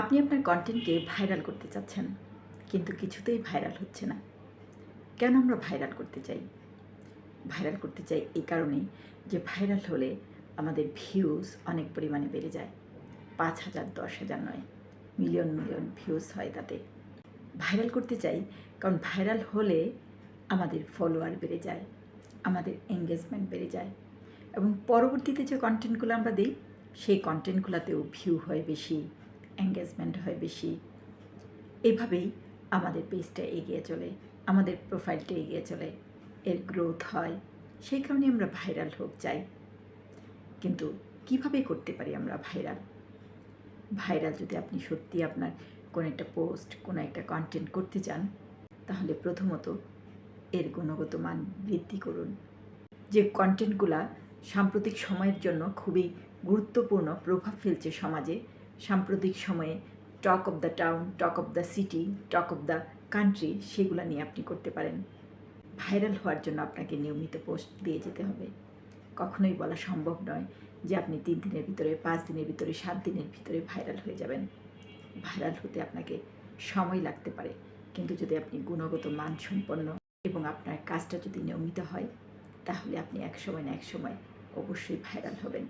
আপনি আপনার কন্টেন্টকে ভাইরাল করতে চাচ্ছেন, কিন্তু কিছুতেই ভাইরাল হচ্ছে না। কেন আমরা ভাইরাল করতে চাই? ভাইরাল করতে চাই এই কারণে যে ভাইরাল হলে আমাদের ভিউজ অনেক পরিমাণে বেড়ে যায়। পাঁচ হাজার, দশ হাজার নয় মিলিয়ন মিলিয়ন ভিউজ হয় তাতে। ভাইরাল করতে চাই কারণ ভাইরাল হলে আমাদের ফলোয়ার বেড়ে যায়, আমাদের এঙ্গেজমেন্ট বেড়ে যায় এবং পরবর্তীতে যে কন্টেন্টগুলো আমরা দিই, সেই কন্টেন্টগুলোতেও ভিউ হয় বেশি। এঙ্গেজমেন্ট হয় বেশি। এভাবেই আমাদের পেজটা এগিয়ে চলে, আমাদের প্রোফাইলটা এগিয়ে চলে, এর গ্রোথ হয়। সেই কারণে আমরা ভাইরাল হোক চাই কিন্তু কীভাবে করতে পারি আমরা ভাইরাল ভাইরাল যদি আপনি সত্যি আপনার কোনো একটা পোস্ট কোনো একটা কন্টেন্ট করতে চান, তাহলে প্রথমত এর গুণগত মান বৃদ্ধি করুন। যে কন্টেন্টগুলা সাম্প্রতিক সময়ের জন্য খুবই গুরুত্বপূর্ণ প্রভাব ফেলছে সমাজে সাম্প্রতিক সময়ে talk of the town, talk of the city, talk of the country সেগুলো নিয়ে আপনি করতে পারেন। ভাইরাল হওয়ার জন্য আপনাকে নিয়মিত পোস্ট দিয়ে যেতে হবে। কখনোই বলা সম্ভব নয় যে আপনি তিন দিনের ভিতরে, পাঁচ দিনের ভিতরে, সাত দিনের ভিতরে ভাইরাল হয়ে যাবেন। ভাইরাল হতে আপনাকে সময় লাগতে পারে, কিন্তু যদি আপনি গুণগত মান সম্পন্ন এবং আপনার কাজটা যদি নিয়মিত হয়, তাহলে আপনি এক সময় না এক সময় অবশ্যই ভাইরাল হবেন।